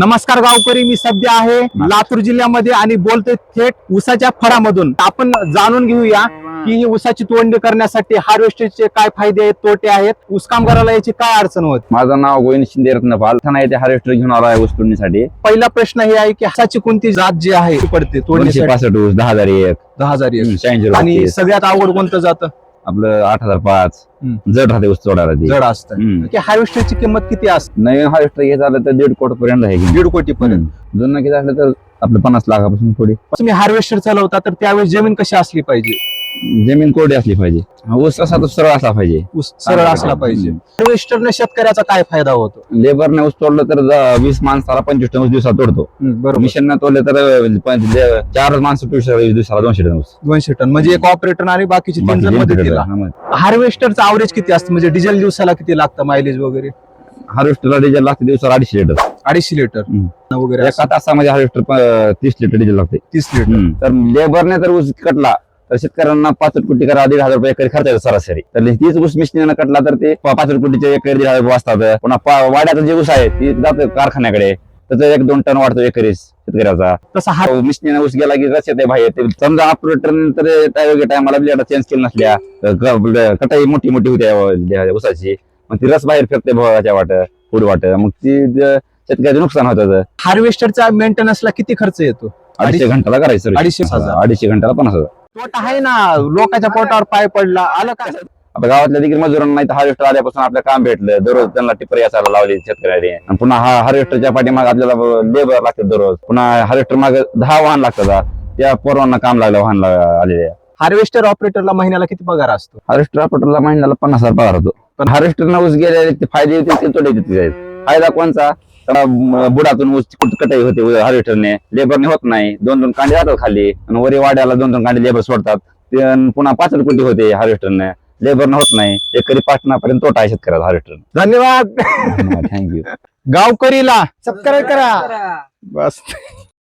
नमस्कार गावकरी मी सध्या आहे लातूर जिल्ह्यामध्ये आणि बोलतोय थेट उसाच्या फळामधून. आपण जाणून घेऊया की ही उसाची तोडणी करण्यासाठी हार्वेस्टरचे काय फायदे आहेत तोटे आहेत ऊस कामगाराला याची काय अडचण होत? माझं नाव गोविंद शिंदे रत्नपाल. ठाणा येथे हार्वेस्टर घेऊन आलो आहे ऊस तोडणीसाठी. पहिला प्रश्न हे आहे की उसाची कोणती जात जी आहे ती पडते दोनशे तोडणीसाठी पासष्ट ऊस दहा हजार एक. दहा हजार आणि सगळ्यात अवघड कोणतं जातं? आपलं आठ हजार पाच. जड राहते ऊस तोडायला ती. जड असतं. हम्म. की हार्वेस्टरची किंमत किती असते? नवीन हार्वेस्टर घ्यायचं आलं तर दीड कोटी पर्यंत आहे. की दीड कोटी पर्यंत. जुनं घ्यायचं असलं तर आपलं पन्नास लाखापासून थोडी तुम्ही हार्वेस्टर चालवता तर त्यावेळेस जमीन कशी असली पाहिजे? जमीन कोरडी असली पाहिजे. ऊस असा तो सरळ असला पाहिजे. ऊस सरळ असला पाहिजे. हार्वेस्टरने शेतकऱ्याचा काय फायदा होतो? लेबरने ऊस तोडलं तर ज- वीस माणसाला पंचवीस टन ऊस दिवसात तोडतो. बरोबर. मिशनने तोडले तर अं, पण ले- चार माणसं टू वीस दिवसाला दोनशे टन ऊस. दोनशे टन. म्हणजे एक ऑपरेटर आणि बाकीचे तीन बाकी जण दोनशे टन. मदतीला. हार्वेस्टरचं अवरेज किती असतं? म्हणजे डिझेल दिवसाला किती लागतं मायलेज वगैरे? हार्वेस्टरला डिझेल लागते दिवसाला अडीचशे लिटर अडीचशे लिटर हम्म. वगैरे एका तासामध्ये हार्वेस्टर तीस लिटर डिझेल लागते. तीस लिटर हम्म. तर लेबरने जर ऊस कटला तर शेतकऱ्यांना पाच कोटी करा दीड हजार रुपये एकरी खर्च येतो सरासरी. तर तीच ऊस मिशनीनं कटला तर ते पाच कोटीचे एकरी दीड हजार रुपये वाचतात. पुन्हा वाड्याचा जे ऊस आहे ते जातं कारखान्याकडे. त्याचं एक दोन टन वाढतो एकरी शेतकऱ्याचा. तसं हा मिशनीनं ऊस गेला की रस येते बाहेर. ते समजा ऑपरेटर तर त्या योग्य टायमाला ब्लेड चेंज केली नसल्या तर कटाई मोठी मोठी होते या ऊसाची. मग ती रस बाहेर फिरते भावाच्या वाट पुढे वाट. मग ती शेतकऱ्याचं नुकसान होतं हार्वेस्टरचा मेंटेनन्सला किती खर्च येतो? अडीचशे घंटाला करायचं अडीचशे. अडीचशे घंटाला पन्नास हजार. तोट आहे ना. लोकांच्या पोटावर पाय पडला. आलं का? आता गावातल्या देखील मजुरांना नाही तर हार्वेस्टर आल्यापासून आपलं काम भेटलं. दररोज त्यांना टिपर याचायला लावली शेतकऱ्याने. आणि पुन्हा हा हार्वेस्टरच्या पाठीमाग आपल्याला लेबर लागतात दररोज. पुन्हा हार्वेस्टर माग दहा वाहन लागतात त्या पोरांना काम लागलं वाहन आलेले हार्वेस्टर ऑपरेटरला महिन्याला किती पगार असतो? हार्वेस्टर आपल्याला महिन्याला पन्नास हजार पगार होतो. पण हार्वेस्टर ऊस गेले ते फायदे होते ते तोटे फायदा कोणचा? बुडातून ऊस कटाई होते हार्वेस्टरने लेबरने होत नाही. दोन दोन कांडे जातात खाली. आणि वरी वाड्याला दोन दोन कांडे लेबर सोडतात. पुन्हा पाच कोटी होते हार्वेस्टरने लेबरने होत नाही. एकरी पाटणापर्यंत तोटा आहे शेतकऱ्याचा हार्वेस्टर धन्यवाद. थँक्यू गावकरीला सबस्क्राईब करा. बस.